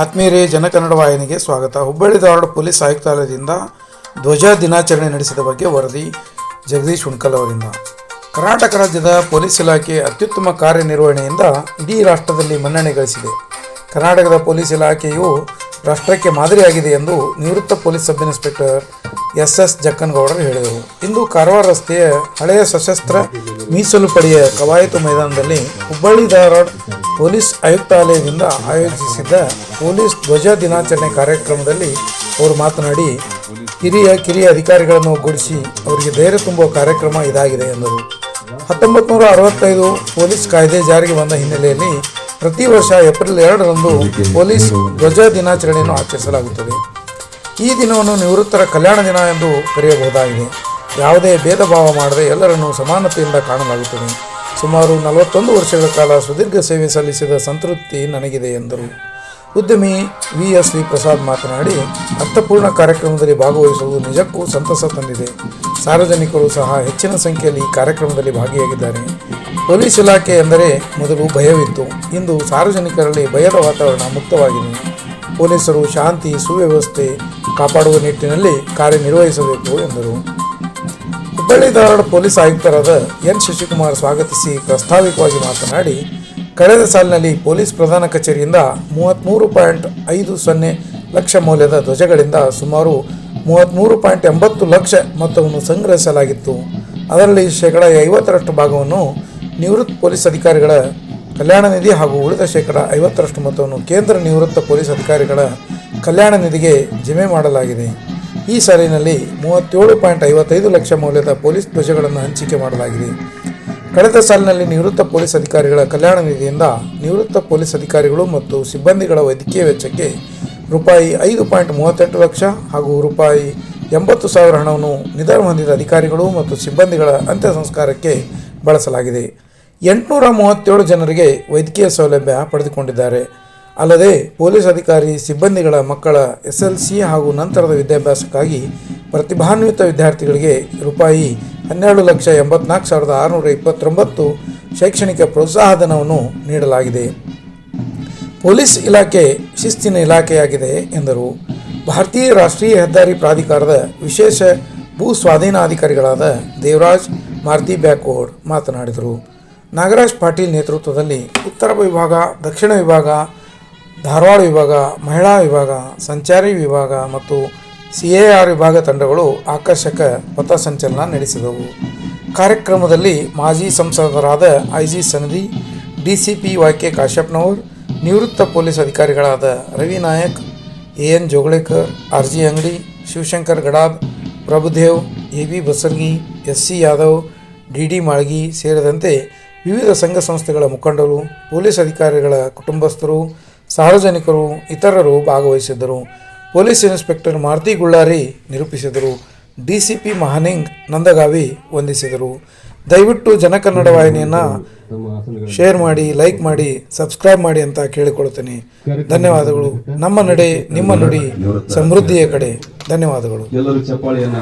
ಆತ್ಮೀಯರೇ, ಜನಕನ್ನಡ ವಾಹಿನಿಗೆ ಸ್ವಾಗತ. ಹುಬ್ಬಳ್ಳಿ ಧಾರವಾಡ ಪೊಲೀಸ್ ಆಯುಕ್ತಾಲಯದಿಂದ ಧ್ವಜ ದಿನಾಚರಣೆ ನಡೆಸಿದ ಬಗ್ಗೆ ವರದಿ ಜಗದೀಶ್ ಹುಣ್ಕಲ್ ಅವರಿಂದ. ಕರ್ನಾಟಕ ರಾಜ್ಯದ ಪೊಲೀಸ್ ಇಲಾಖೆ ಅತ್ಯುತ್ತಮ ಕಾರ್ಯನಿರ್ವಹಣೆಯಿಂದ ಇಡೀ ರಾಷ್ಟ್ರದಲ್ಲಿ ಮನ್ನಣೆ ಗಳಿಸಿದೆ. ಕರ್ನಾಟಕದ ಪೊಲೀಸ್ ಇಲಾಖೆಯು ರಾಷ್ಟ್ರಕ್ಕೆ ಮಾದರಿಯಾಗಿದೆ ಎಂದು ನಿವೃತ್ತ police sub inspector S S ಜಕ್ಕನಗೌಡರು ಹೇಳಿದರು. ಇಂದು ಕಾರವಾರ ರಸ್ತೆಯ ಹಳೆಯ ಸಶಸ್ತ್ರ ಮೀಸಲು ಪಡೆಯ ಕವಾಯತು ಮೈದಾನದಲ್ಲಿ ಹುಬ್ಬಳ್ಳಿ ಧಾರವಾಡ ಪೊಲೀಸ್ ಆಯುಕ್ತಾಲಯದಿಂದ ಆಯೋಜಿಸಿದ್ದ ಪೊಲೀಸ್ ಧ್ವಜ ದಿನಾಚರಣೆ ಕಾರ್ಯಕ್ರಮದಲ್ಲಿ ಅವರು ಮಾತನಾಡಿ, ಹಿರಿಯ, ಕಿರಿಯ ಅಧಿಕಾರಿಗಳನ್ನು ಒಗ್ಗೂಡಿಸಿ ಅವರಿಗೆ ಧೈರ್ಯ ತುಂಬುವ ಕಾರ್ಯಕ್ರಮ ಇದಾಗಿದೆ ಎಂದರು. ಹತ್ತೊಂಬತ್ತು ನೂರ ಅರವತ್ತೈದು ಪೊಲೀಸ್ ಕಾಯ್ದೆ ಜಾರಿಗೆ ಬಂದ ಹಿನ್ನೆಲೆಯಲ್ಲಿ ಪ್ರತಿ ವರ್ಷ ಏಪ್ರಿಲ್ ಎರಡರಂದು ಪೊಲೀಸ್ ಧ್ವಜ ದಿನಾಚರಣೆಯನ್ನು ಆಚರಿಸಲಾಗುತ್ತದೆ. ಈ ದಿನವನ್ನು ನಿವೃತ್ತರ ಕಲ್ಯಾಣ ದಿನ ಎಂದು ಕರೆಯಬಹುದಾಗಿದೆ. ಯಾವುದೇ ಭೇದ ಭಾವ ಮಾಡದೆ ಎಲ್ಲರನ್ನೂ ಸಮಾನತೆಯಿಂದ ಕಾಣಲಾಗುತ್ತದೆ. ಸುಮಾರು ನಲವತ್ತೊಂದು ವರ್ಷಗಳ ಕಾಲ ಸುದೀರ್ಘ ಸೇವೆ ಸಲ್ಲಿಸಿದ ಸಂತೃಪ್ತಿ ನನಗಿದೆ ಎಂದರು. ಉದ್ಯಮಿ ವಿ. ಎಸ್. ವಿ ಪ್ರಸಾದ್ ಮಾತನಾಡಿ, ಅರ್ಥಪೂರ್ಣ ಕಾರ್ಯಕ್ರಮದಲ್ಲಿ ಭಾಗವಹಿಸುವುದು ನಿಜಕ್ಕೂ ಸಂತಸ ತಂದಿದೆ. ಸಾರ್ವಜನಿಕರು ಸಹ ಹೆಚ್ಚಿನ ಸಂಖ್ಯೆಯಲ್ಲಿ ಈ ಕಾರ್ಯಕ್ರಮದಲ್ಲಿ ಭಾಗಿಯಾಗಿದ್ದಾರೆ. ಪೊಲೀಸ್ ಇಲಾಖೆ ಎಂದರೆ ಮೊದಲು ಭಯವಿತ್ತು. ಇಂದು ಸಾರ್ವಜನಿಕರಲ್ಲಿ ಭಯದ ವಾತಾವರಣ ಮುಕ್ತವಾಗಿದೆ. ಪೊಲೀಸರು ಶಾಂತಿ, ಸುವ್ಯವಸ್ಥೆ ಕಾಪಾಡುವ ನಿಟ್ಟಿನಲ್ಲಿ ಕಾರ್ಯನಿರ್ವಹಿಸಬೇಕು ಎಂದರು. ಹುಬ್ಬಳ್ಳಿ ಧಾರವಾಡ ಪೊಲೀಸ್ ಆಯುಕ್ತರಾದ ಎನ್ ಶಶಿಕುಮಾರ್ ಸ್ವಾಗತಿಸಿ ಪ್ರಾಸ್ತಾವಿಕವಾಗಿ ಮಾತನಾಡಿ, ಕಳೆದ ಸಾಲಿನಲ್ಲಿ ಪೊಲೀಸ್ ಪ್ರಧಾನ ಕಚೇರಿಯಿಂದ ಮೂವತ್ತ್ಮೂರು ಪಾಯಿಂಟ್ ಐದು ಸೊನ್ನೆ ಲಕ್ಷ ಮೌಲ್ಯದ ಧ್ವಜಗಳಿಂದ ಸುಮಾರು ಮೂವತ್ತ್ಮೂರು ಪಾಯಿಂಟ್ ಎಂಬತ್ತು ಲಕ್ಷ ಮೊತ್ತವನ್ನು ಸಂಗ್ರಹಿಸಲಾಗಿತ್ತು. ಅದರಲ್ಲಿ ಶೇಕಡ ಐವತ್ತರಷ್ಟು ಭಾಗವನ್ನು ನಿವೃತ್ತ ಪೊಲೀಸ್ ಅಧಿಕಾರಿಗಳ ಕಲ್ಯಾಣ ನಿಧಿ ಹಾಗೂ ಉಳಿದ ಶೇಕಡ ಐವತ್ತರಷ್ಟು ಮೊತ್ತವನ್ನು ಕೇಂದ್ರ ನಿವೃತ್ತ ಪೊಲೀಸ್ ಅಧಿಕಾರಿಗಳ ಕಲ್ಯಾಣ ನಿಧಿಗೆ ಜಮೆ ಮಾಡಲಾಗಿದೆ. ಈ ಸಾಲಿನಲ್ಲಿ ಮೂವತ್ತೇಳು ಪಾಯಿಂಟ್ ಐವತ್ತೈದು ಲಕ್ಷ ಮೌಲ್ಯದ ಪೊಲೀಸ್ ಧ್ವಜಗಳನ್ನು ಹಂಚಿಕೆ ಮಾಡಲಾಗಿದೆ. ಕಳೆದ ಸಾಲಿನಲ್ಲಿ ನಿವೃತ್ತ ಪೊಲೀಸ್ ಅಧಿಕಾರಿಗಳ ಕಲ್ಯಾಣ ನಿಧಿಯಿಂದ ನಿವೃತ್ತ ಪೊಲೀಸ್ ಅಧಿಕಾರಿಗಳು ಮತ್ತು ಸಿಬ್ಬಂದಿಗಳ ವೈದ್ಯಕೀಯ ವೆಚ್ಚಕ್ಕೆ ರೂಪಾಯಿ ಐದು ಪಾಯಿಂಟ್ ಮೂವತ್ತೆಂಟು ಲಕ್ಷ ಹಾಗೂ ರೂಪಾಯಿ ಎಂಬತ್ತು ಸಾವಿರ ಹಣವನ್ನು ನಿಧನ ಹೊಂದಿದ ಅಧಿಕಾರಿಗಳು ಮತ್ತು ಸಿಬ್ಬಂದಿಗಳ ಅಂತ್ಯ ಸಂಸ್ಕಾರಕ್ಕೆ ಬಳಸಲಾಗಿದೆ. ಎಂಟುನೂರ ಮೂವತ್ತೇಳು ಜನರಿಗೆ ವೈದ್ಯಕೀಯ ಸೌಲಭ್ಯ ಪಡೆದುಕೊಂಡಿದ್ದಾರೆ. ಅಲ್ಲದೆ ಪೊಲೀಸ್ ಅಧಿಕಾರಿ, ಸಿಬ್ಬಂದಿಗಳ ಮಕ್ಕಳ ಎಸ್ ಎಲ್ ಸಿ ಹಾಗೂ ನಂತರದ ವಿದ್ಯಾಭ್ಯಾಸಕ್ಕಾಗಿ ಪ್ರತಿಭಾನ್ವಿತ ವಿದ್ಯಾರ್ಥಿಗಳಿಗೆ ರೂಪಾಯಿ ಹನ್ನೆರಡು ಲಕ್ಷ ಎಂಬತ್ನಾಲ್ಕು ಸಾವಿರದ ಆರುನೂರ ಇಪ್ಪತ್ತೊಂಬತ್ತು ಶೈಕ್ಷಣಿಕ ಪ್ರೋತ್ಸಾಹಧನವನ್ನು ನೀಡಲಾಗಿದೆ. ಪೊಲೀಸ್ ಇಲಾಖೆ ಶಿಸ್ತಿನ ಇಲಾಖೆಯಾಗಿದೆ ಎಂದರು. ಭಾರತೀಯ ರಾಷ್ಟ್ರೀಯ ಹೆದ್ದಾರಿ ಪ್ರಾಧಿಕಾರದ ವಿಶೇಷ ಭೂ ಸ್ವಾಧೀನಾಧಿಕಾರಿಗಳಾದ ದೇವರಾಜ್, ಮಾರುತಿ ಬ್ಯಾಕೋಡ್ ಮಾತನಾಡಿದರು. ನಾಗರಾಜ್ ಪಾಟೀಲ್ ನೇತೃತ್ವದಲ್ಲಿ ಉತ್ತರ ವಿಭಾಗ, ದಕ್ಷಿಣ ವಿಭಾಗ, ಧಾರವಾಡ ವಿಭಾಗ, ಮಹಿಳಾ ವಿಭಾಗ, ಸಂಚಾರಿ ವಿಭಾಗ ಮತ್ತು ಸಿ ಎ ಆರ್ ವಿಭಾಗ ತಂಡಗಳು ಆಕರ್ಷಕ ಪಥಸಂಚಲನ ನಡೆಸಿದವು. ಕಾರ್ಯಕ್ರಮದಲ್ಲಿ ಮಾಜಿ ಸಂಸದರಾದ I G Sanadi, D C P Y K Kashyapnavar, ನಿವೃತ್ತ ಪೊಲೀಸ್ ಅಧಿಕಾರಿಗಳಾದ Ravi Nayak, A N Jogalekar, R G Angadi, Shivashankar Gadad, Prabhudev, A B Basargi, S C Yadav, D D Malgi ಸೇರಿದಂತೆ ವಿವಿಧ ಸಂಘ ಸಂಸ್ಥೆಗಳ ಮುಖಂಡರು, ಪೊಲೀಸ್ ಅಧಿಕಾರಿಗಳ ಕುಟುಂಬಸ್ಥರು, ಸಾರ್ವಜನಿಕರು, ಇತರರು ಭಾಗವಹಿಸಿದ್ದರು. ಪೊಲೀಸ್ ಇನ್ಸ್ಪೆಕ್ಟರ್ ಮಾರುತಿ ಗುಳ್ಳಾರಿ ನಿರೂಪಿಸಿದರು. ಡಿಸಿಪಿ ಮಹಾನಿಂಗ್ ನಂದಗಾವಿ ವಂದಿಸಿದರು. ದಯವಿಟ್ಟು ಜನಕನ್ನಡ ವಾಹಿನಿಯನ್ನು ಶೇರ್ ಮಾಡಿ, ಲೈಕ್ ಮಾಡಿ, ಸಬ್ಸ್ಕ್ರೈಬ್ ಮಾಡಿ ಅಂತ ಕೇಳಿಕೊಳ್ಳುತ್ತೇನೆ ಧನ್ಯವಾದಗಳು. ನಮ್ಮ ನಡೆ, ನಿಮ್ಮ ನುಡಿ ಸಮೃದ್ಧಿಯ ಕಡೆ. ಧನ್ಯವಾದಗಳು. ಎಲ್ಲರೂ ಚಪ್ಪಾಳಿಯನ್ನ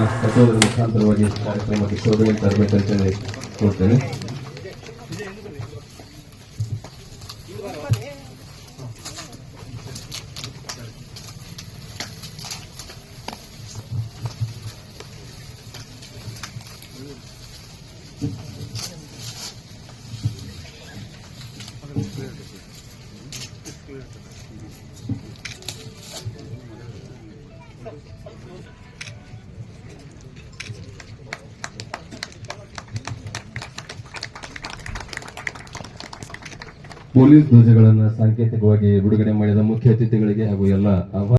ಪೊಲೀಸ್ ಧ್ವಜಗಳನ್ನು ಸಾಂಕೇತಿಕವಾಗಿ ಬಿಡುಗಡೆ ಮಾಡಿದ ಮುಖ್ಯ ಅತಿಥಿಗಳಿಗೆ ಹಾಗೂ ಎಲ್ಲ ಆಹ್ವಾನ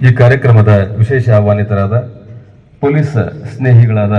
ಈ ಕಾರ್ಯಕ್ರಮದ ವಿಶೇಷ ಆಹ್ವಾನಿತರಾದ ಪೊಲೀಸ್ ಸ್ನೇಹಿಗಳಾದ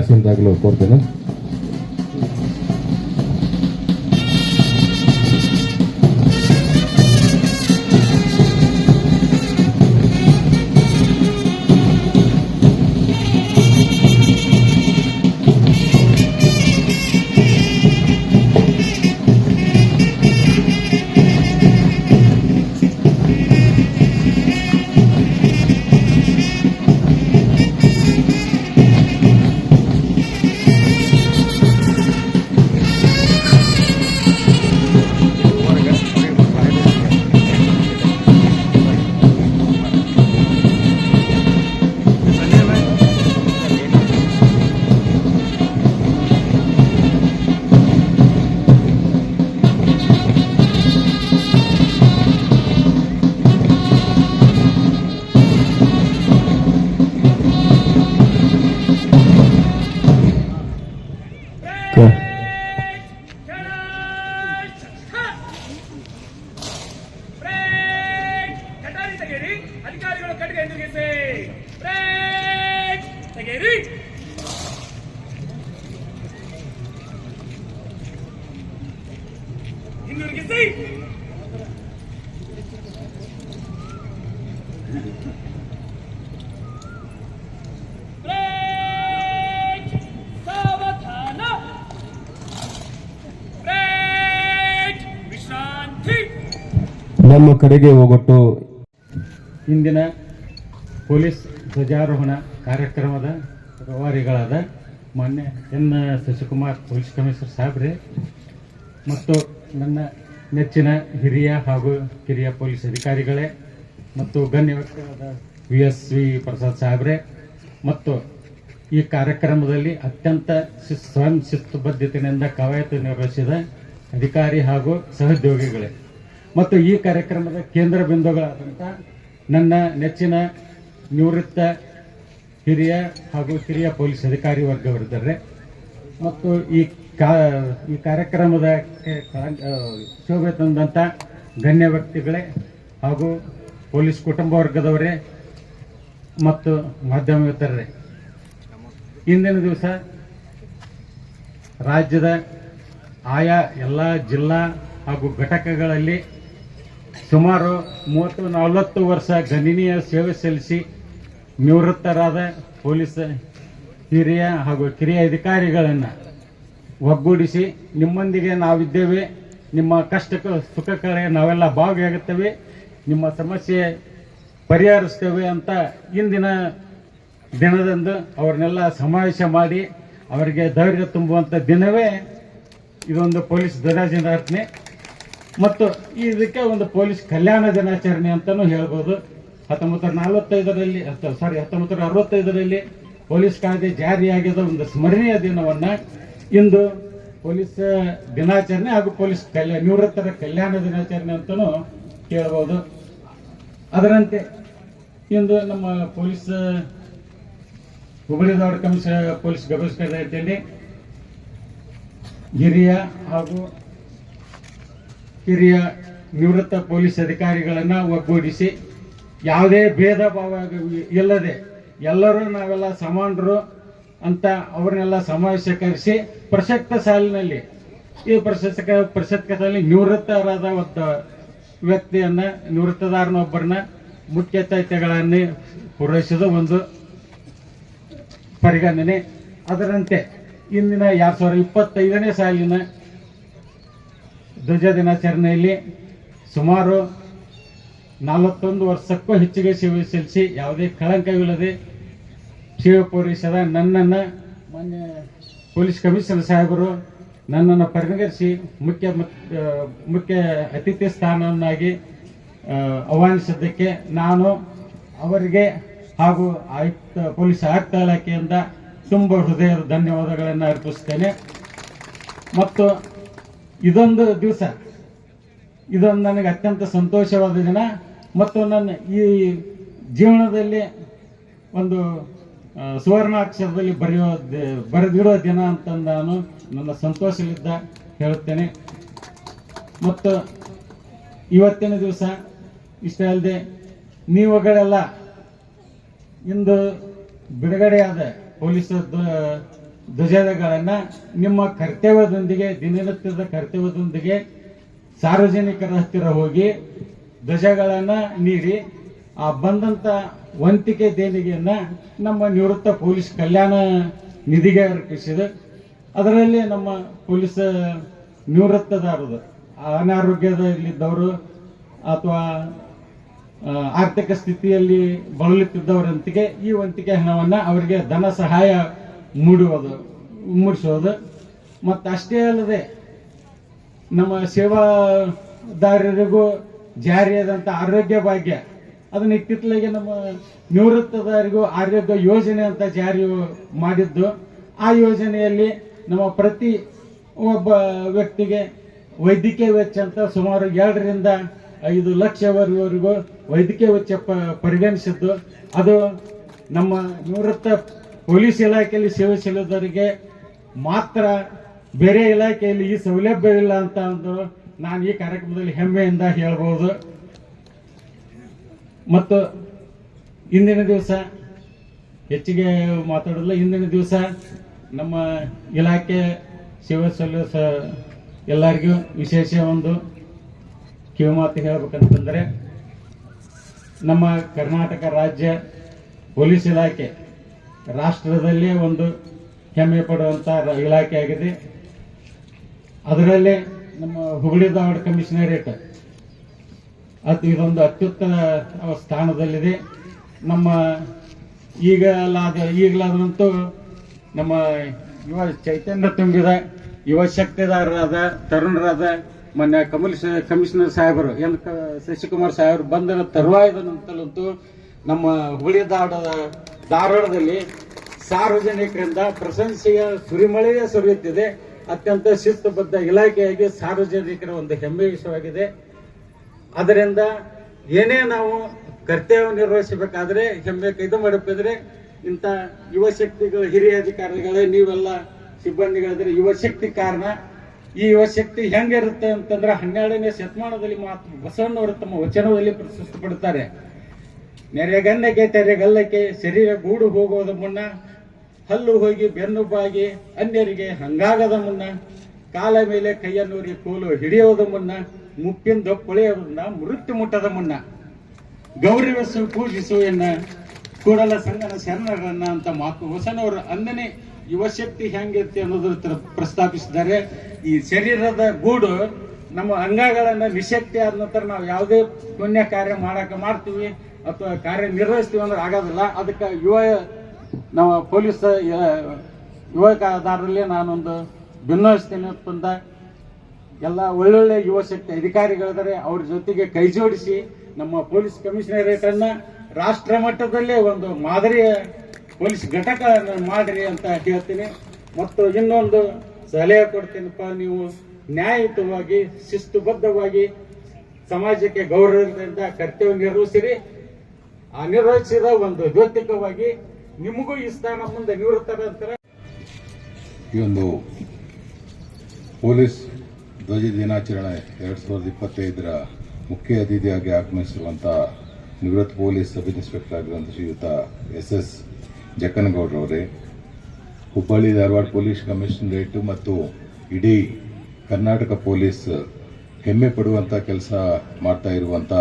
haciendo algo corte, ¿no? ಹಿಂದಿರುಗಿಸಿ. ಬ್ರೇಕ್. ತೆಗೀರಿ ಹಿಂದಿರುಗಿಸಿ ನಮ್ಮ ಕಡೆಗೆ ಹೋಗೊಟ್ಟು. ಇಂದಿನ ಪೊಲೀಸ್ ಧ್ವಜಾರೋಹಣ ಕಾರ್ಯಕ್ರಮದ ರೂವಾರಿಗಳಾದ ಮಾನ್ಯ ಎನ್ ಶಶಿಕುಮಾರ್, ಪೊಲೀಸ್ ಕಮಿಷನರ್ ಸಾಹೇಬ್ರೆ, ಮತ್ತು ನನ್ನ ನೆಚ್ಚಿನ ಹಿರಿಯ ಹಾಗೂ ಕಿರಿಯ ಪೊಲೀಸ್ ಅಧಿಕಾರಿಗಳೇ, ಮತ್ತು ಗಣ್ಯ ವ್ಯಕ್ತಿಗಳಾದ ವಿ ಎಸ್ ವಿ. ಪ್ರಸಾದ್ ಸಾಹೇಬ್ರೆ, ಮತ್ತು ಈ ಕಾರ್ಯಕ್ರಮದಲ್ಲಿ ಅತ್ಯಂತ ಸ್ವಯಂ ಶಿಸ್ತುಬದ್ಧತೆಯಿಂದ ಕವಾಯತು ನಿರ್ವಹಿಸಿದ ಅಧಿಕಾರಿ ಹಾಗೂ ಸಹೋದ್ಯೋಗಿಗಳೇ. ಮತ್ತು ಈ ಕಾರ್ಯಕ್ರಮದ ಕೇಂದ್ರ ಬಿಂದುಗಳಾದಂಥ ನನ್ನ ನೆಚ್ಚಿನ ನಿವೃತ್ತ ಹಿರಿಯ ಹಾಗೂ ಕಿರಿಯ ಪೊಲೀಸ್ ಅಧಿಕಾರಿ ವರ್ಗವರಿದ್ದಾರೆ ಮತ್ತು ಈ ಕಾ, ಈ ಕಾರ್ಯಕ್ರಮದ ಶೋಭೆ ತಂದಂಥ ಗಣ್ಯ ವ್ಯಕ್ತಿಗಳೇ ಹಾಗೂ ಪೊಲೀಸ್ ಕುಟುಂಬ ವರ್ಗದವರೇ ಮತ್ತು ಮಾಧ್ಯಮ ಮಿತ್ರರೇ ಇಂದಿನ ದಿವಸ ರಾಜ್ಯದ ಆಯಾ ಎಲ್ಲ ಜಿಲ್ಲಾ ಹಾಗೂ ಘಟಕಗಳಲ್ಲಿ ಸುಮಾರು ಮೂವತ್ತು ನಲವತ್ತು ವರ್ಷ ಗಣನೀಯ ಸೇವೆ ಸಲ್ಲಿಸಿ ನಿವೃತ್ತರಾದ ಪೊಲೀಸ್ ಹಿರಿಯ ಹಾಗೂ ಕಿರಿಯ ಅಧಿಕಾರಿಗಳನ್ನು ಒಗ್ಗೂಡಿಸಿ ನಿಮ್ಮೊಂದಿಗೆ ನಾವಿದ್ದೇವೆ. ನಿಮ್ಮ ಕಷ್ಟಕ್ಕೆ ಸುಖಕ್ಕೆ ನಾವೆಲ್ಲ ಭಾಗಿಯಾಗುತ್ತೇವೆ. ನಿಮ್ಮ ಸಮಸ್ಯೆ ಪರಿಹರಿಸ್ತೇವೆ ಅಂತ ಇಂದಿನ ದಿನದಂದು ಅವ್ರನ್ನೆಲ್ಲ ಸಮಾವೇಶ ಮಾಡಿ ಅವರಿಗೆ ಧೈರ್ಯ ತುಂಬುವಂಥ ದಿನವೇ ಇದೊಂದು ಪೊಲೀಸ್ ಧ್ವಜಾಚರಣೆ ಮತ್ತು ಇದಕ್ಕೆ ಒಂದು ಪೊಲೀಸ್ ಕಲ್ಯಾಣ ದಿನಾಚರಣೆ ಅಂತಲೂ ಹೇಳ್ಬೋದು. ಹತ್ತೊಂಬತ್ತು ನೂರ ನಲವತ್ತೈದರಲ್ಲಿ ಸಾರಿ ಹತ್ತೊಂಬತ್ತು ನೂರ ಅರವತ್ತೈದರಲ್ಲಿ ಪೊಲೀಸ್ ಕಾಯ್ದೆ ಜಾರಿಯಾಗಿದ್ದ ಒಂದು ಸ್ಮರಣೀಯ ದಿನವನ್ನ ಇಂದು ಪೊಲೀಸ್ ದಿನಾಚರಣೆ ಹಾಗೂ ಪೊಲೀಸ್ ಕಲ್ಯಾಣ ನಿವೃತ್ತರ ಕಲ್ಯಾಣ ದಿನಾಚರಣೆ ಅಂತಲೂ ಕೇಳ್ಬೋದು ಅದರಂತೆ ಇಂದು ನಮ್ಮ police Hubballi Dharwad commissioner, police ಗಮನಿಸಿದಲ್ಲಿ ಹಿರಿಯ ಹಾಗೂ ಹಿರಿಯ ನಿವೃತ್ತ ಪೊಲೀಸ್ ಅಧಿಕಾರಿಗಳನ್ನ ಒಗ್ಗೂಡಿಸಿ ಯಾವುದೇ ಭೇದ ಭಾವ ಇಲ್ಲದೆ ಎಲ್ಲರೂ ನಾವೆಲ್ಲ ಸಮಾನರು ಅಂತ ಅವ್ರನ್ನೆಲ್ಲ ಸಮಾವೇಶ ಕರೆಸಿ ಪ್ರಸಕ್ತ ಸಾಲಿನಲ್ಲಿ ಈ ಪ್ರಸಕ್ತ ಪ್ರಸಕ್ತ ನಿವೃತ್ತರಾದ ಒಬ್ಬ ವ್ಯಕ್ತಿಯನ್ನು, ನಿವೃತ್ತದಾರನೊಬ್ಬರನ್ನ ಮುಖ್ಯ ಅತಿಥಿಗಳನ್ನೇ ಪೂರೈಸಿದ ಒಂದು ಪರಿಗಣನೆ. ಅದರಂತೆ ಇಂದಿನ ಎರಡು ಸಾವಿರದ ಇಪ್ಪತ್ತೈದನೇ ಸಾಲಿನ ಧ್ವಜ ದಿನಾಚರಣೆಯಲ್ಲಿ ಸುಮಾರು ನಲವತ್ತೊಂದು ವರ್ಷಕ್ಕೂ ಹೆಚ್ಚಿಗೆ ಸೇವೆ ಸಲ್ಲಿಸಿ ಯಾವುದೇ ಕಳಂಕವಿಲ್ಲದೆ ಸೇವೆ ಪೂರೈಸಿದ ನನ್ನನ್ನು ಮಾನ್ಯ ಪೊಲೀಸ್ ಕಮಿಷನರ್ ಸಾಹೇಬರು ನನ್ನನ್ನು ಪರಿಗಣಿಸಿ ಮುಖ್ಯ ಮುಖ್ಯ ಅತಿಥಿ ಸ್ಥಾನವನ್ನಾಗಿ ಆಹ್ವಾನಿಸಿದ್ದಕ್ಕೆ ನಾನು ಅವರಿಗೆ ಹಾಗೂ ಆಯುಕ್ತ, ಪೊಲೀಸ್ ಆಯುಕ್ತ ಇಲಾಖೆಯಿಂದ ತುಂಬ ಹೃದಯದ ಧನ್ಯವಾದಗಳನ್ನು ಅರ್ಪಿಸ್ತೇನೆ. ಮತ್ತು ಇದೊಂದು ದಿವಸ. ಇದೊಂದು ನನಗೆ ಅತ್ಯಂತ ಸಂತೋಷವಾದ ದಿನ. ಮತ್ತು ನನ್ನ ಈ ಜೀವನದಲ್ಲಿ ಒಂದು ಸುವರ್ಣಾಕ್ಷರದಲ್ಲಿ ಬರೆಯೋ ಬರೆದಿರೋ ದಿನ ಅಂತಂದು ನಾನು ನನ್ನ ಸಂತೋಷದಿಂದ ಹೇಳುತ್ತೇನೆ. ಮತ್ತು ಇವತ್ತಿನ ದಿವಸ ಇಷ್ಟೇ ಅಲ್ಲದೆ ನೀವುಗಳೆಲ್ಲ, ಇಂದು ಬಿಡುಗಡೆಯಾದ ಪೊಲೀಸ್ ಧ್ವ- ಧ್ವಜಗಳನ್ನು ನಿಮ್ಮ ಕರ್ತವ್ಯದೊಂದಿಗೆ, ದಿನನಿತ್ಯದ ಕರ್ತವ್ಯದೊಂದಿಗೆ ಸಾರ್ವಜನಿಕರ ಹತ್ತಿರ ಹೋಗಿ ಧ್ವಜಗಳನ್ನು ನೀಡಿ ಆ ಬಂದಂತ ವಂತಿಕೆ ದೇಣಿಗೆಯನ್ನ ನಮ್ಮ ನಿವೃತ್ತ ಪೊಲೀಸ್ ಕಲ್ಯಾಣ ನಿಧಿಗೆ ಅರ್ಪಿಸಿದೆ. ಅದರಲ್ಲಿ ನಮ್ಮ ಪೊಲೀಸ್ ನಿವೃತ್ತದಾರರು, ಅನಾರೋಗ್ಯದಲ್ಲಿದ್ದವರು ಅಥವಾ ಆರ್ಥಿಕ ಸ್ಥಿತಿಯಲ್ಲಿ ಬಳಲುತ್ತಿದ್ದವರಂತಿಗೆ ಈ ವಂತಿಕೆ ಹಣವನ್ನು ಅವರಿಗೆ ಧನ ಸಹಾಯ ಮೂಡುವುದು ಮೂಡಿಸೋದು ಮತ್ತು ಅಷ್ಟೇ ಅಲ್ಲದೆ ನಮ್ಮ ಸೇವಾದಾರರಿಗೂ ಜಾರಿಯಾದಂಥ ಆರೋಗ್ಯ ಭಾಗ್ಯ. ಅದನ್ನ ಇತ್ತಿತ್ತಲಾಗೆ ನಮ್ಮ ನಿವೃತ್ತದವರಿಗೂ ಆರೋಗ್ಯ ಯೋಜನೆ ಅಂತ ಜಾರಿ ಮಾಡಿದ್ದು. ಆ ಯೋಜನೆಯಲ್ಲಿ ನಮ್ಮ ಪ್ರತಿ ಒಬ್ಬ ವ್ಯಕ್ತಿಗೆ ವೈದ್ಯಕೀಯ ವೆಚ್ಚ ಅಂತ ಸುಮಾರು ಎರಡರಿಂದ ಐದು ಲಕ್ಷವರೆಗೂ ವೈದ್ಯಕೀಯ ವೆಚ್ಚ ಪರಿಗಣಿಸಿದ್ದು. ಅದು ನಮ್ಮ ನಿವೃತ್ತ ಪೊಲೀಸ್ ಇಲಾಖೆಯಲ್ಲಿ ಸೇವೆ ಸಲ್ಲಿದವರಿಗೆ ಮಾತ್ರ ಬೇರೆ ಇಲಾಖೆಯಲ್ಲಿ ಈ ಸೌಲಭ್ಯವಿಲ್ಲ ಅಂತ ಒಂದು ನಾನು ಈ ಕಾರ್ಯಕ್ರಮದಲ್ಲಿ ಹೆಮ್ಮೆಯಿಂದ ಹೇಳ್ಬೋದು. ಮತ್ತು ಇಂದಿನ ದಿವಸ ಹೆಚ್ಚಿಗೆ ಮಾತಾಡೋದಿಲ್ಲ, ಇಂದಿನ ದಿವಸ ನಮ್ಮ ಇಲಾಖೆ ಸೇವೆ ಸಲ್ಲಿಸ ಎಲ್ಲರಿಗೂ ವಿಶೇಷ ಒಂದು ಕಿವಿಮಾತು ಹೇಳ್ಬೇಕಂತಂದರೆ ನಮ್ಮ ಕರ್ನಾಟಕ ರಾಜ್ಯ ಪೊಲೀಸ್ ಇಲಾಖೆ ರಾಷ್ಟ್ರದಲ್ಲೇ ಒಂದು ಹೆಮ್ಮೆ ಪಡುವಂಥ ಇಲಾಖೆ ಆಗಿದೆ. ಅದರಲ್ಲೇ ನಮ್ಮ ಹುಬ್ಬಳ್ಳಿ ಧಾರವಾಡ ಕಮಿಷನರೇಟ್. ಅದು ಇದೊಂದು ಅತ್ಯುತ್ತಮ ಸ್ಥಾನದಲ್ಲಿದೆ. ನಮ್ಮ ಈಗಲಾದ ಈಗಲಾದಂತೂ ನಮ್ಮ ಯುವ ಚೈತನ್ಯ ತುಂಬಿದ, ಯುವ ಶಕ್ತಿದಾರರಾದ, ತರುಣರಾದ ಮೊನ್ನೆ ಕಮಲ್ ಕಮಿಷನರ್ ಸಾಹೇಬರು, ಎನ್ ಕ, ಶಶಿಕುಮಾರ್ ಸಾಹೇಬರು ಬಂದ ತರುವಾಯದ ನಂತರಲಂತೂ ನಮ್ಮ ಹುಳಿ ಧಾರವಾಡದ ಧಾರವಾಡದಲ್ಲಿ ಸಾರ್ವಜನಿಕರಿಂದ ಪ್ರಶಂಸೆಯ ಸುರಿಮಳೆಯೇ ಸುರಿಯುತ್ತಿದೆ. ಅತ್ಯಂತ ಶಿಸ್ತುಬದ್ಧ ಇಲಾಖೆಯಾಗಿ ಸಾರ್ವಜನಿಕರ ಒಂದು ಹೆಮ್ಮೆ ವಿಷಯವಾಗಿದೆ. ಅದರಿಂದ ಏನೇ ನಾವು ಕರ್ತವ್ಯ ನಿರ್ವಹಿಸಬೇಕಾದ್ರೆ ಹೆಮ್ಮೆ ಇದು ಮಾಡಬೇಕಾದ್ರೆ ಇಂಥ ಯುವ ಶಕ್ತಿಗಳು, ಹಿರಿಯ ಅಧಿಕಾರಿಗಳೇ, ನೀವೆಲ್ಲ ಸಿಬ್ಬಂದಿಗಳಿದ್ರೆ ಯುವ ಶಕ್ತಿ ಕಾರಣ. ಈ ಯುವ ಶಕ್ತಿ ಹೆಂಗಿರುತ್ತೆ ಅಂತಂದ್ರೆ ಹನ್ನೆರಡನೇ ಶತಮಾನದಲ್ಲಿ ಮಾತ್ರ ಬಸವಣ್ಣವರು ತಮ್ಮ ವಚನದಲ್ಲಿ ಪ್ರಶಸ್ತಿ ಪಡ್ತಾರೆ. ನೆರೆಗನ್ನಕ್ಕೆ ತೆರೆಗಲ್ಲಕ್ಕೆ ಶರೀರ ಗೂಡು ಹೋಗೋದ ಮುನ್ನ ಹಲ್ಲು ಹೋಗಿ ಬೆನ್ನು ಬಾಗಿ ಅನ್ಯರಿಗೆ ಹಂಗಾಗದ ಮುನ್ನ, ಕಾಲ ಮೇಲೆ ಕೈಯನ್ನೂರಿ ಕೋಲು ಹಿಡಿಯೋದ ಮುನ್ನ, ಮುಪ್ಪಿಂದ ಕೊಳೆಯೋದನ್ನ ಮೃತ್ಯು ಮುಟ್ಟದ ಮುನ್ನ. ಗೌರವಿಸು, ಪೂಜಿಸು ಎನ್ನ ಕೂಡಲ ಸಂಗನ ಶರಣರನ್ನ ಅಂತ ಮಾತು ಹೊಸನವರು ಅಂದನೆ ಯುವಶಕ್ತಿ ಶಕ್ತಿ ಹೆಂಗಿರುತ್ತೆ ಅನ್ನೋದ್ರ ಪ್ರಸ್ತಾಪಿಸಿದ್ದಾರೆ. ಈ ಶರೀರದ ಗೂಡು ನಮ್ಮ ಅಂಗಗಳನ್ನ ನಿಶಕ್ತಿ ಆದ ನಂತರ ನಾವು ಯಾವುದೇ ಪುಣ್ಯ ಕಾರ್ಯ ಮಾಡಕ ಮಾಡ್ತೀವಿ ಅಥವಾ ಕಾರ್ಯ ನಿರ್ವಹಿಸ್ತೀವಿ ಅಂದ್ರೆ ಆಗೋದಿಲ್ಲ. ಅದಕ್ಕೆ ಯುವ ನಮ್ಮ ಪೊಲೀಸ್ ಯುವಕದಾರರಲ್ಲಿ ನಾನೊಂದು ಭಿನ್ನವಿಸ್ತೀನಿ ಅಂತಂದ ಎಲ್ಲ ಒಳ್ಳೊಳ್ಳೆ ಯುವ ಶಕ್ತಿ ಅಧಿಕಾರಿಗಳಿದ್ದಾರೆ. ಅವ್ರ ಜೊತೆಗೆ ಕೈ ಜೋಡಿಸಿ ನಮ್ಮ ಪೊಲೀಸ್ ಕಮಿಷನರೇಟ್ ಅನ್ನ ರಾಷ್ಟ್ರ ಮಟ್ಟದಲ್ಲೇ ಒಂದು ಮಾದರಿಯ ಪೊಲೀಸ್ ಘಟಕ ಮಾಡ್ರಿ ಅಂತ ಹೇಳ್ತೀನಿ ಮತ್ತು ಇನ್ನೊಂದು ಸಲಹೆ ಕೊಡ್ತೀನಪ್ಪ, ನೀವು ನ್ಯಾಯಯುತವಾಗಿ, ಶಿಸ್ತುಬದ್ಧವಾಗಿ ಸಮಾಜಕ್ಕೆ ಗೌರವದಿಂದ ಕರ್ತವ್ಯ ನಿರ್ವಹಿಸಿರಿ. ಆ ನಿರ್ವಹಿಸಿದ ಒಂದು ದ್ಯೋತಿಕವಾಗಿ ನಿಮಗೂ ಈ ಸ್ಥಾನ ಮುಂದೆ ನಿವೃತ್ತರ ಅಂತಾರೆ. ಈ ಒಂದು ಪೊಲೀಸ್ ಧ್ವಜ ದಿನಾಚರಣೆ ಎರಡು ಸಾವಿರದ ಇಪ್ಪತ್ತೈದರ ಮುಖ್ಯ ಅತಿಥಿಯಾಗಿ ಆಗಮಿಸಿರುವಂಥ ನಿವೃತ್ತ ಪೊಲೀಸ್ ಸಬ್ ಇನ್ಸ್ಪೆಕ್ಟರ್ ಆಗಿರುವಂಥ ಶ್ರೀಯುತ ಎಸ್ ಎಸ್ ಜಕ್ಕನಗೌಡ್ರವರೇ ಹುಬ್ಬಳ್ಳಿ ಧಾರವಾಡ ಪೊಲೀಸ್ ಕಮಿಷನರೇಟ್ ಮತ್ತು ಇಡೀ ಕರ್ನಾಟಕ ಪೊಲೀಸ್ ಹೆಮ್ಮೆ ಪಡುವಂಥ ಕೆಲಸ ಮಾಡ್ತಾ ಇರುವಂಥ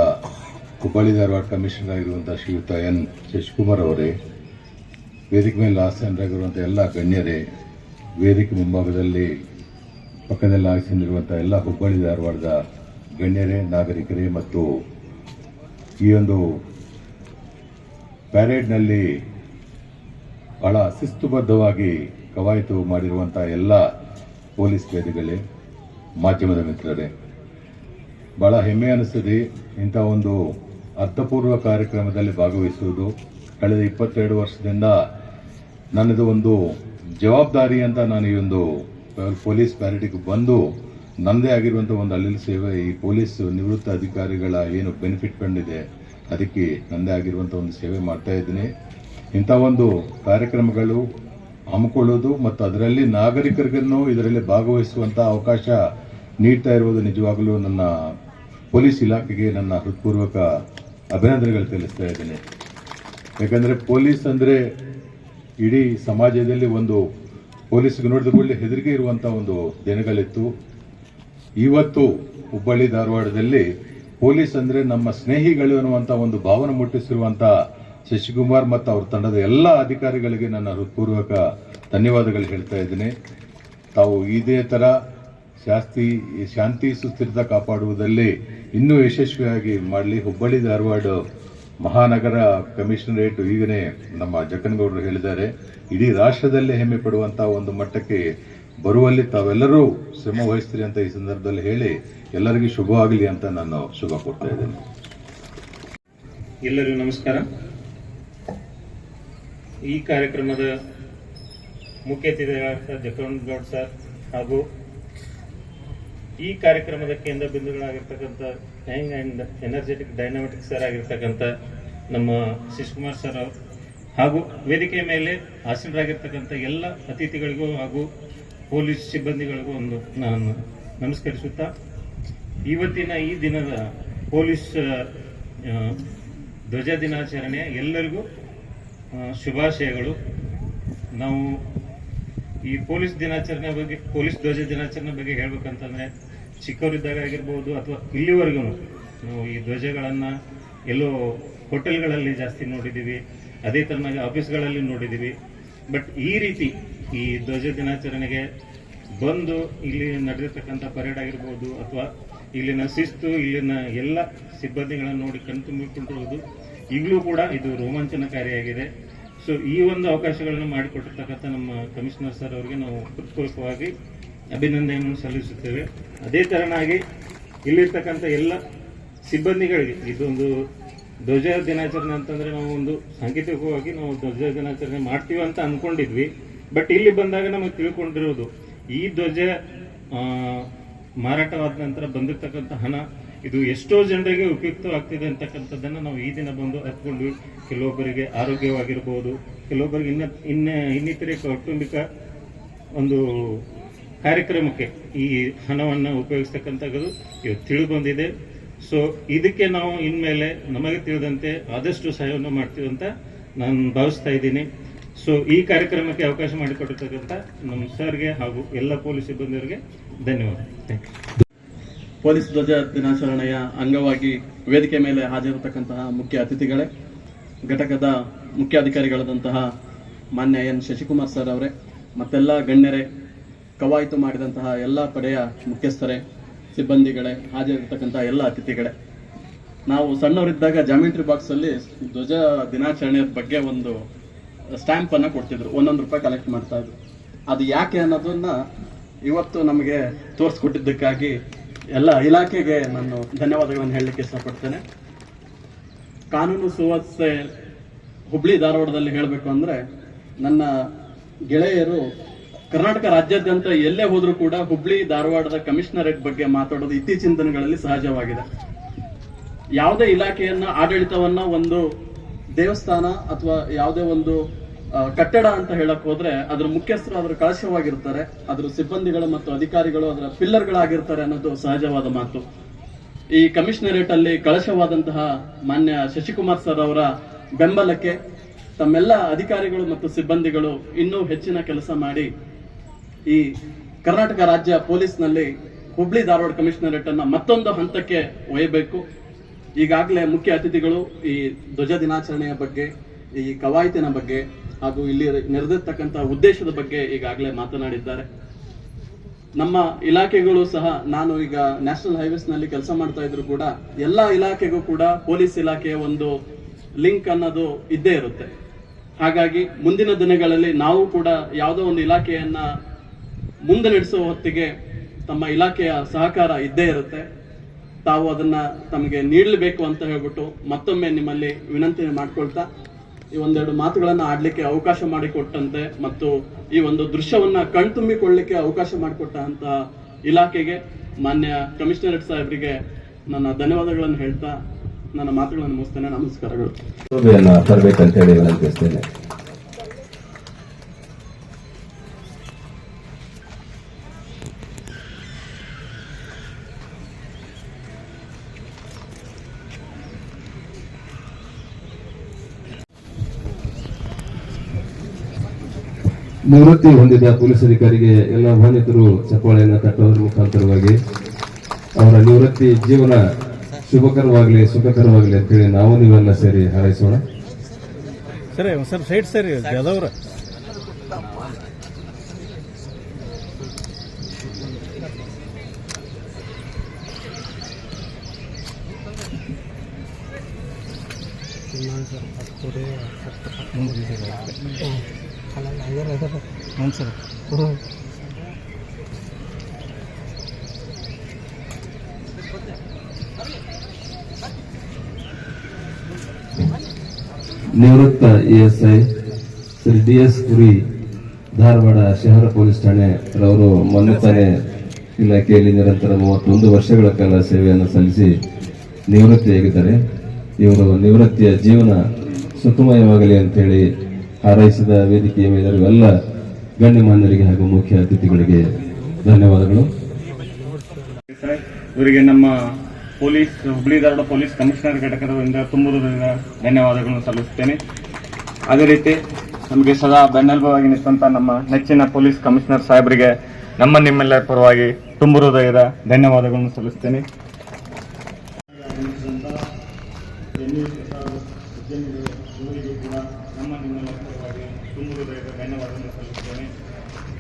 ಹುಬ್ಬಳ್ಳಿ ಧಾರವಾಡ ಕಮಿಷನರ್ ಆಗಿರುವಂಥ ಶ್ರೀಯುತ ಎನ್. ಶಶಿಕುಮಾರ್ ಅವರೇ ವೇದಿಕೆ ಮೇಲೆ ಆಸನರಾಗಿರುವಂಥ ಎಲ್ಲ ಗಣ್ಯರೇ, ವೇದಿಕೆ ಮುಂಭಾಗದಲ್ಲಿ ಪಕ್ಕದಲ್ಲಿ ಆಸನಿರುವಂಥ ಎಲ್ಲ ಹುಬ್ಬಳ್ಳಿ ಧಾರವಾಡದ ಗಣ್ಯರೇ, ನಾಗರಿಕರೇ ಮತ್ತು ಈ ಒಂದು ಪ್ಯಾರೇಡ್ನಲ್ಲಿ ಬಹಳ ಶಿಸ್ತುಬದ್ಧವಾಗಿ ಕವಾಯತು ಮಾಡಿರುವಂಥ ಎಲ್ಲ ಪೊಲೀಸ್ ಪೇದಿಗಳೇ ಮಾಧ್ಯಮದ ಮಿತ್ರರೇ. ಬಹಳ ಹೆಮ್ಮೆ ಅನಿಸ್ತದೆ ಇಂಥ ಒಂದು ಅರ್ಥಪೂರ್ವ ಕಾರ್ಯಕ್ರಮದಲ್ಲಿ ಭಾಗವಹಿಸುವುದು. ಕಳೆದ ಇಪ್ಪತ್ತೆರಡು ವರ್ಷದಿಂದ ನನ್ನದು ಒಂದು ಜವಾಬ್ದಾರಿ ಅಂತ ನಾನು ಈ ಒಂದು ಪೊಲೀಸ್ ಪ್ಯಾರಿಟಿಗೆ ಬಂದು ನನ್ನದೇ ಆಗಿರುವಂಥ ಒಂದು ಅಲ್ಲಿನ ಸೇವೆ, ಈ ಪೊಲೀಸ್ ನಿವೃತ್ತ ಅಧಿಕಾರಿಗಳ ಏನು ಬೆನಿಫಿಟ್ ಕಂಡಿದೆ, ಅದಕ್ಕೆ ನನ್ನದೇ ಆಗಿರುವಂಥ ಒಂದು ಸೇವೆ ಮಾಡ್ತಾ ಇದ್ದೀನಿ. ಇಂಥ ಒಂದು ಕಾರ್ಯಕ್ರಮಗಳು ಹಮ್ಮಿಕೊಳ್ಳೋದು ಮತ್ತು ಅದರಲ್ಲಿ ನಾಗರಿಕರಿಗೂ ಇದರಲ್ಲಿ ಭಾಗವಹಿಸುವಂಥ ಅವಕಾಶ ನೀಡ್ತಾ ಇರುವುದು ನಿಜವಾಗಲೂ ನನ್ನ ಪೊಲೀಸ್ ಇಲಾಖೆಗೆ ನನ್ನ ಹೃತ್ಪೂರ್ವಕ ಅಭಿನಂದನೆಗಳು ತಿಳಿಸ್ತಾ ಇದ್ದೀನಿ. ಯಾಕಂದರೆ ಪೊಲೀಸ್ ಅಂದರೆ ಇಡೀ ಸಮಾಜದಲ್ಲಿ ಒಂದು ಪೊಲೀಸ್ಗೆ ನೋಡಿದ ಕೂಡಲೇ ಹೆದರಿಕೆ ಇರುವಂಥ ಒಂದು ದಿನಗಳಿತ್ತು. ಇವತ್ತು ಹುಬ್ಬಳ್ಳಿ ಧಾರವಾಡದಲ್ಲಿ ಪೊಲೀಸ್ ಅಂದರೆ ನಮ್ಮ ಸ್ನೇಹಿಗಳು ಅನ್ನುವಂಥ ಒಂದು ಭಾವನೆ ಮುಟ್ಟಿಸಿರುವಂಥ ಶಶಿಕುಮಾರ್ ಮತ್ತು ಅವ್ರ ತಂಡದ ಎಲ್ಲ ಅಧಿಕಾರಿಗಳಿಗೆ ನನ್ನ ಹೃತ್ಪೂರ್ವಕ ಧನ್ಯವಾದಗಳು ಹೇಳ್ತಾ ಇದ್ದೀನಿ. ತಾವು ಇದೇ ಥರ ಶಾಸ್ತಿ, ಶಾಂತಿ ಸುಸ್ಥಿರತೆ ಕಾಪಾಡುವುದಲ್ಲಿ ಇನ್ನೂ ಯಶಸ್ವಿಯಾಗಿ ಮಾಡಲಿ. ಹುಬ್ಬಳ್ಳಿ ಧಾರವಾಡ ಮಹಾನಗರ ಕಮಿಷನರೇಟ್ ಈಗನೇ ನಮ್ಮ ಜಕ್ಕನಗೌಡರು ಹೇಳಿದ್ದಾರೆ, ಇಡೀ ರಾಷ್ಟ್ರದಲ್ಲೇ ಹೆಮ್ಮೆ ಪಡುವಂತಹ ಒಂದು ಮಟ್ಟಕ್ಕೆ ಬರುವಲ್ಲಿ ತಾವೆಲ್ಲರೂ ಶ್ರಮ ವಹಿಸ್ತೀರಿ ಅಂತ ಈ ಸಂದರ್ಭದಲ್ಲಿ ಹೇಳಿ ಎಲ್ಲರಿಗೂ ಶುಭವಾಗಲಿ ಅಂತ ನಾನು ಶುಭ ಕೊಡ್ತಾ ಇದ್ದೇನೆ. ಎಲ್ಲರಿಗೂ ನಮಸ್ಕಾರ. ಈ ಕಾರ್ಯಕ್ರಮದ ಮುಖ್ಯ ಅತಿಥಿಗಳಾದ ಜಗನ್ಗೌಡ್ ಸರ್ ಹಾಗೂ ಈ ಕಾರ್ಯಕ್ರಮದ ಕೇಂದ್ರ ಬಿಂದುಗಳಾಗಿರ್ತಕ್ಕಂಥ young and energetic dynamic sir ಆಗಿರ್ತಕ್ಕಂಥ ನಮ್ಮ ಶಿವಕುಮಾರ್ ಸರ್ ಹಾಗೂ ವೇದಿಕೆ ಮೇಲೆ ಆಸೀನರಾಗಿರ್ತಕ್ಕಂಥ ಎಲ್ಲ ಅತಿಥಿಗಳಿಗೂ ಹಾಗೂ ಪೊಲೀಸ್ ಸಿಬ್ಬಂದಿಗಳಿಗೂ ಒಂದು ನಾನು ನಮಸ್ಕರಿಸುತ್ತಾ, ಇವತ್ತಿನ ಈ ದಿನದ ಪೊಲೀಸ್ ಧ್ವಜ ದಿನಾಚರಣೆಯ ಎಲ್ಲರಿಗೂ ಶುಭಾಶಯಗಳು. ನಾವು ಈ ಪೊಲೀಸ್ ದಿನಾಚರಣೆ ಬಗ್ಗೆ, ಪೊಲೀಸ್ ಧ್ವಜ ದಿನಾಚರಣೆ ಬಗ್ಗೆ ಹೇಳ್ಬೇಕಂತಂದ್ರೆ ಚಿಕ್ಕವರಿದ್ದಾಗ ಆಗಿರ್ಬೋದು ಅಥವಾ ಇಲ್ಲಿವರೆಗೂ ಈ ಧ್ವಜಗಳನ್ನ ಎಲ್ಲೋ ಹೋಟೆಲ್ಗಳಲ್ಲಿ ಜಾಸ್ತಿ ನೋಡಿದ್ದೀವಿ ಅದೇ ತರನಾಗಿ ಆಫೀಸ್ಗಳಲ್ಲಿ ನೋಡಿದ್ದೀವಿ ಬಟ್ ಈ ರೀತಿ ಈ ಧ್ವಜ ದಿನಾಚರಣೆಗೆ ಬಂದು ಇಲ್ಲಿ ನಡೆದಿರ್ತಕ್ಕಂಥ ಪರೇಡ್ ಆಗಿರ್ಬೋದು ಅಥವಾ ಇಲ್ಲಿನ ಶಿಸ್ತು, ಇಲ್ಲಿನ ಎಲ್ಲ ಸಿಬ್ಬಂದಿಗಳನ್ನು ನೋಡಿ ಕಣ್ತುಂಬಿಕೊಂಡಿರುವುದು ಈಗಲೂ ಕೂಡ ಇದು ರೋಮಾಂಚನಕಾರಿಯಾಗಿದೆ. ಸೊ ಈ ಒಂದು ಅವಕಾಶಗಳನ್ನು ಮಾಡಿಕೊಟ್ಟಿರ್ತಕ್ಕಂಥ ನಮ್ಮ ಕಮಿಷನರ್ ಸರ್ ಅವರಿಗೆ ನಾವು ಹೃತ್ಪೂರ್ವಕವಾಗಿ ಅಭಿನಂದನೆಯನ್ನು ಸಲ್ಲಿಸುತ್ತೇವೆ. ಅದೇ ತರನಾಗಿ ಇಲ್ಲಿರ್ತಕ್ಕಂಥ ಎಲ್ಲ ಸಿಬ್ಬಂದಿಗಳಿಗೆ ಇದೊಂದು ಧ್ವಜ ದಿನಾಚರಣೆ ಅಂತಂದ್ರೆ ನಾವು ಒಂದು ಸಾಂಕೇತಿಕವಾಗಿ ನಾವು ಧ್ವಜ ದಿನಾಚರಣೆ ಮಾಡ್ತೀವಿ ಅಂತ ಅನ್ಕೊಂಡಿದ್ವಿ. ಬಟ್ ಇಲ್ಲಿ ಬಂದಾಗ ನಮಗೆ ತಿಳ್ಕೊಂಡಿರೋದು, ಈ ಧ್ವಜ ಮಾರಾಟವಾದ ನಂತರ ಬಂದಿರತಕ್ಕಂಥ ಹಣ, ಇದು ಎಷ್ಟೋ ಜನರಿಗೆ ಉಪಯುಕ್ತವಾಗ್ತಿದೆ ಅಂತಕ್ಕಂಥದ್ದನ್ನ ನಾವು ಈ ದಿನ ಬಂದು ಹತ್ಕೊಂಡ್ವಿ ಕೆಲವೊಬ್ಬರಿಗೆ ಆರೋಗ್ಯವಾಗಿರ್ಬೋದು, ಕೆಲವೊಬ್ಬರಿಗೆ ಇನ್ನ ಇನ್ನ, ಇನ್ನಿತರೆ ಕೌಟುಂಬಿಕ ಒಂದು ಕಾರ್ಯಕ್ರಮಕ್ಕೆ ಈ ಹಣವನ್ನು ಉಪಯೋಗಿಸ್ತಕ್ಕಂಥದ್ದು ಇವತ್ತು ತಿಳಿದು ಬಂದಿದೆ. ಸೊ ಇದಕ್ಕೆ ನಾವು ಇನ್ಮೇಲೆ ನಮಗೆ ತಿಳಿದಂತೆ ಆದಷ್ಟು ಸಹಾಯವನ್ನು ಮಾಡ್ತೀವಿ ಅಂತ ನಾನು ಭಾವಿಸ್ತಾ ಇದ್ದೀನಿ. ಸೊ ಈ ಕಾರ್ಯಕ್ರಮಕ್ಕೆ ಅವಕಾಶ ಮಾಡಿಕೊಟ್ಟಿರ್ತಕ್ಕಂಥ ನಮ್ಮ ಸರ್ಗೆ ಹಾಗೂ ಎಲ್ಲ ಪೊಲೀಸ್ ಸಿಬ್ಬಂದಿಯವರಿಗೆ ಧನ್ಯವಾದ. ಪೊಲೀಸ್ ಧ್ವಜ ದಿನಾಚರಣೆಯ ಅಂಗವಾಗಿ ವೇದಿಕೆ ಮೇಲೆ ಹಾಜರಿರತಕ್ಕಂತಹ ಮುಖ್ಯ ಅತಿಥಿಗಳೇ, ಘಟಕದ ಮುಖ್ಯಾಧಿಕಾರಿಗಳಾದಂತಹ ಮಾನ್ಯ ಎನ್ ಶಶಿಕುಮಾರ್ ಸರ್ ಅವರೇ, ಮತ್ತೆಲ್ಲ ಗಣ್ಯರೇ, ಕವಾಯಿತು ಮಾಡಿದಂತಹ ಎಲ್ಲ ಪಡೆಯ ಮುಖ್ಯಸ್ಥರೇ ಸಿಬ್ಬಂದಿಗಳೇ, ಹಾಜರಿರ್ತಕ್ಕಂಥ ಎಲ್ಲ ಅತಿಥಿಗಳೇ. ನಾವು ಸಣ್ಣವರಿದ್ದಾಗ ಜಾಮಿಟ್ರಿ ಬಾಕ್ಸ್ ಅಲ್ಲಿ ಧ್ವಜ ದಿನಾಚರಣೆಯ ಬಗ್ಗೆ ಒಂದು ಸ್ಟ್ಯಾಂಪ್ ಅನ್ನ ಕೊಡ್ತಿದ್ರು. ಒಂದೊಂದು ರೂಪಾಯಿ ಕಲೆಕ್ಟ್ ಮಾಡ್ತಾ ಇದ್ರು. ಅದು ಯಾಕೆ ಅನ್ನೋದನ್ನ ಇವತ್ತು ನಮಗೆ ತೋರಿಸ್ಕೊಟ್ಟಿದ್ದಕ್ಕಾಗಿ ಎಲ್ಲ ಇಲಾಖೆಗೆ ನಾನು ಧನ್ಯವಾದಗಳನ್ನು ಹೇಳಲಿಕ್ಕೆ ಇಷ್ಟಪಡ್ತೇನೆ. ಕಾನೂನು ಸುವ್ಯವಸ್ಥೆ ಹುಬ್ಳಿ ಧಾರವಾಡದಲ್ಲಿ ಹೇಳಬೇಕು ಅಂದ್ರೆ ನನ್ನ ಗೆಳೆಯರು ಕರ್ನಾಟಕ ರಾಜ್ಯಾದ್ಯಂತ ಎಲ್ಲೇ ಹೋದ್ರೂ ಕೂಡ ಹುಬ್ಳಿ, ಧಾರವಾಡದ ಕಮಿಷನರೇಟ್ ಬಗ್ಗೆ ಮಾತಾಡೋದು ಇತ್ತೀಚಿನ ದಿನಗಳಲ್ಲಿ ಸಹಜವಾಗಿದೆ. ಯಾವುದೇ ಇಲಾಖೆಯನ್ನ, ಆಡಳಿತವನ್ನ ಒಂದು ದೇವಸ್ಥಾನ ಅಥವಾ ಯಾವುದೇ ಒಂದು ಕಟ್ಟಡ ಅಂತ ಹೇಳಕ್ ಹೋದ್ರೆ ಅದ್ರ ಮುಖ್ಯಸ್ಥರು ಅದ್ರ ಕಳಶವಾಗಿರ್ತಾರೆ. ಅದ್ರ ಸಿಬ್ಬಂದಿಗಳು ಮತ್ತು ಅಧಿಕಾರಿಗಳು ಅದರ ಪಿಲ್ಲರ್ಗಳಾಗಿರ್ತಾರೆ ಅನ್ನೋದು ಸಹಜವಾದ ಮಾತು. ಈ ಕಮಿಷನರೇಟ್ ಅಲ್ಲಿ ಕಳಶವಾದಂತಹ ಮಾನ್ಯ ಶಶಿಕುಮಾರ್ ಸರ್ ಅವರ ಬೆಂಬಲಕ್ಕೆ ತಮ್ಮೆಲ್ಲ ಅಧಿಕಾರಿಗಳು ಮತ್ತು ಸಿಬ್ಬಂದಿಗಳು ಇನ್ನೂ ಹೆಚ್ಚಿನ ಕೆಲಸ ಮಾಡಿ ಈ ಕರ್ನಾಟಕ ರಾಜ್ಯ ಪೊಲೀಸ್ನಲ್ಲಿ ಹುಬ್ಳಿ ಧಾರವಾಡ ಕಮಿಷನರೇಟ್ ಅನ್ನ ಮತ್ತೊಂದು ಹಂತಕ್ಕೆ ಒಯ್ಯಬೇಕು. ಈಗಾಗಲೇ ಮುಖ್ಯ ಅತಿಥಿಗಳು ಈ ಧ್ವಜ ದಿನಾಚರಣೆಯ ಬಗ್ಗೆ, ಈ ಕವಾಯತಿನ ಬಗ್ಗೆ ಹಾಗೂ ಇಲ್ಲಿ ನೆರೆದಿರ್ತಕ್ಕಂಥ ಉದ್ದೇಶದ ಬಗ್ಗೆ ಈಗಾಗಲೇ ಮಾತನಾಡಿದ್ದಾರೆ. ನಮ್ಮ ಇಲಾಖೆಗಳು ಸಹ, ನಾನು ಈಗ ನ್ಯಾಷನಲ್ ಹೈವೇಸ್ನಲ್ಲಿ ಕೆಲಸ ಮಾಡ್ತಾ ಇದ್ರು ಕೂಡ ಎಲ್ಲ ಇಲಾಖೆಗೂ ಕೂಡ ಪೊಲೀಸ್ ಇಲಾಖೆಯ ಒಂದು ಲಿಂಕ್ ಅನ್ನೋದು ಇದ್ದೇ ಇರುತ್ತೆ. ಹಾಗಾಗಿ ಮುಂದಿನ ದಿನಗಳಲ್ಲಿ ನಾವು ಕೂಡ ಯಾವುದೋ ಒಂದು ಇಲಾಖೆಯನ್ನ ಮುಂದೆ ನಡೆಸುವ ಹೊತ್ತಿಗೆ ತಮ್ಮ ಇಲಾಖೆಯ ಸಹಕಾರ ಇದ್ದೇ ಇರುತ್ತೆ. ತಾವು ಅದನ್ನ ತಮಗೆ ನೀಡಲೇಬೇಕು ಅಂತ ಹೇಳ್ಬಿಟ್ಟು ಮತ್ತೊಮ್ಮೆ ನಿಮ್ಮಲ್ಲಿ ವಿನಂತಿ ಮಾಡಿಕೊಳ್ತಾ ಈ ಒಂದೆರಡು ಮಾತುಗಳನ್ನು ಆಡಲಿಕ್ಕೆ ಅವಕಾಶ ಮಾಡಿಕೊಟ್ಟಂತೆ ಮತ್ತು ಈ ಒಂದು ದೃಶ್ಯವನ್ನ ಕಣ್ತುಂಬಿಕೊಳ್ಳಿಕ್ಕೆ ಅವಕಾಶ ಮಾಡಿಕೊಟ್ಟಂತ ಇಲಾಖೆಗೆ ಮಾನ್ಯ ಕಮಿಷನರೇಟ್ ಸಾಹೇಬರಿಗೆ ನನ್ನ ಧನ್ಯವಾದಗಳನ್ನು ಹೇಳ್ತಾ ನನ್ನ ಮಾತುಗಳನ್ನು ಮುಗಿಸ್ತೇನೆ. ನಮಸ್ಕಾರಗಳು. ತರಬೇಕಂತ ಹೇಳಿ ವಿನಂತಿಸ್ತೇನೆ. ನಿವೃತ್ತಿ ಹೊಂದಿದ ಪೊಲೀಸ್ ಅಧಿಕಾರಿಗೆ ಎಲ್ಲ ಮಾನ್ಯತರು ಚಪ್ಪಾಳೆಯನ್ನು ತಟ್ಟುವುದರ ಮುಖಾಂತರವಾಗಿ ಅವರ ನಿವೃತ್ತಿ ಜೀವನ ಶುಭಕರವಾಗಲಿ, ಸುಖಕರವಾಗಲಿ ಅಂತೇಳಿ ನಾವು ನೀವೆಲ್ಲ ಸೇರಿ ಹಾರೈಸೋಣ. ಸರಿ ಸರ್ ಸೈಡ್ ಸರಿ ಜಾದವ್ರ ಹ್ಞೂ sir ASI Shri D S Puri, Dharwad ಶಹರ ಪೊಲೀಸ್ ಠಾಣೆ ರವರು ಮೊನ್ನೆ ತಾನೇ ಇಲಾಖೆಯಲ್ಲಿ ನಿರಂತರ ಮೂವತ್ತೊಂದು ವರ್ಷಗಳ ಕಾಲ ಸೇವೆಯನ್ನು ಸಲ್ಲಿಸಿ ನಿವೃತ್ತಿಯಾಗಿದ್ದಾರೆ ಇವರು ನಿವೃತ್ತಿಯ ಜೀವನ ಸುಖಮಯವಾಗಲಿ ಅಂತೇಳಿ ಹಾರೈಸಿದ ವೇದಿಕೆಯ ಮೇಲೆ ಎಲ್ಲ ಗಣ್ಯಮಾನ್ಯರಿಗೆ ಹಾಗೂ ಮುಖ್ಯ ಅತಿಥಿಗಳಿಗೆ ಧನ್ಯವಾದಗಳು. ಇವರಿಗೆ ನಮ್ಮ police, Hubli Dharwad police commissioner ಘಟಕದಿಂದ ತುಂಬು ಹೃದಯದ ಧನ್ಯವಾದಗಳನ್ನು ಸಲ್ಲಿಸುತ್ತೇನೆ. ಅದೇ ರೀತಿ ನಮಗೆ ಸದಾ ಬೆನ್ನೆಲುಬಾಗಿ ನಿಂತ ನಮ್ಮ ನೆಚ್ಚಿನ ಪೊಲೀಸ್ ಕಮಿಷನರ್ ಸಾಹೇಬರಿಗೆ ನಮ್ಮ ನಿಮ್ಮೆಲ್ಲರ ಪರವಾಗಿ ತುಂಬ ಹೃದಯದ ಧನ್ಯವಾದಗಳನ್ನು ಸಲ್ಲಿಸ್ತೇನೆ.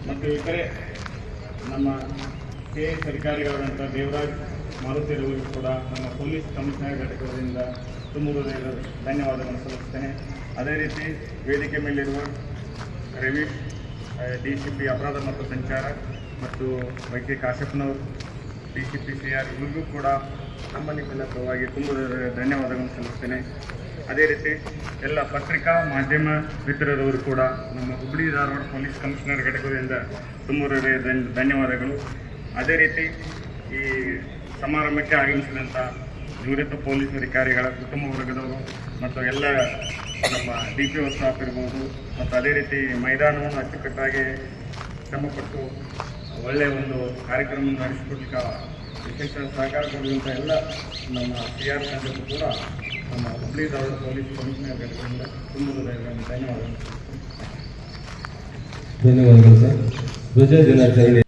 ಮತ್ತು ಇತರೆ ನಮ್ಮ ಕೆ ಎಸ್ ಅಧಿಕಾರಿಗಳಾದಂಥ ದೇವರಾಜ್ ಮಾರುತಿರವರಿಗೂ ಕೂಡ ನಮ್ಮ ಪೊಲೀಸ್ ಕಮಿಷನರ್ ಘಟಕದಿಂದ ತುಂಬ ಹೃದಯದ ಧನ್ಯವಾದಗಳನ್ನು ಸಲ್ಲಿಸುತ್ತೇನೆ ಅದೇ ರೀತಿ ವೇದಿಕೆ ಮೇಲಿರುವ ರವೀಶ್ ಡಿ ಸಿ ಪಿ ಅಪರಾಧ ಮತ್ತು ಸಂಚಾರ ಮತ್ತು Y K ಕಾಶ್ಯಪ್ನವರು, D C P C R ಇವ್ರಿಗೂ ಕೂಡ ನಮ್ಮ ನಿಮ್ಮೆಲ್ಲ ಪರವಾಗಿ ತುಂಬ ಧನ್ಯವಾದಗಳನ್ನು ಸಲ್ಲಿಸ್ತೇನೆ. ಅದೇ ರೀತಿ ಎಲ್ಲ ಪತ್ರಿಕಾ ಮಾಧ್ಯಮ ಮಿತ್ರರವರು ಕೂಡ ನಮ್ಮ ಹುಬ್ಬಳ್ಳಿ ಧಾರವಾಡ ಪೊಲೀಸ್ ಕಮಿಷನರ್ ಘಟಕದಿಂದ ತುಂಬ ಧನ್ಯವಾದಗಳು. ಅದೇ ರೀತಿ ಈ ಸಮಾರಂಭಕ್ಕೆ ಆಗಮಿಸಿದಂಥ ನಿವೃತ್ತ ಪೊಲೀಸ್ ಅಧಿಕಾರಿಗಳ ಕುಟುಂಬ ವರ್ಗದವರು ಮತ್ತು ಎಲ್ಲ ನಮ್ಮ ಡಿ ಪಿ ಓ ಸ್ಟಾಫ್ ಇರ್ಬೋದು ಮತ್ತು ಅದೇ ರೀತಿ ಮೈದಾನವನ್ನು ಅಚ್ಚುಕಟ್ಟಾಗಿ ಶ್ರಮಪಟ್ಟು ಒಳ್ಳೆಯ ಒಂದು ಕಾರ್ಯಕ್ರಮವನ್ನು ನಡೆಸಿಕೊಡ್ಲಿಕ್ಕೆ ವಿಶೇಷ ಸಹಕಾರ ಕೊಡುವಂಥ ಎಲ್ಲ ನಮ್ಮ ಸಿ ಆರ್ ತಂಡಕ್ಕೂ ಕೂಡ ನಮ್ಮ ಹುಬ್ಬಳ್ಳಿ ಧಾರವಾಡ ಪೊಲೀಸ್ ಕಮಿಷನರ್ ಘಟಕದಿಂದ ತುಂಬ ಹೃದಯಗಳನ್ನು ಧನ್ಯವಾದಗಳು. ಧನ್ಯವಾದಗಳು ಸರ್. ಧ್ವಜ ದಿನಾಚರಣೆ.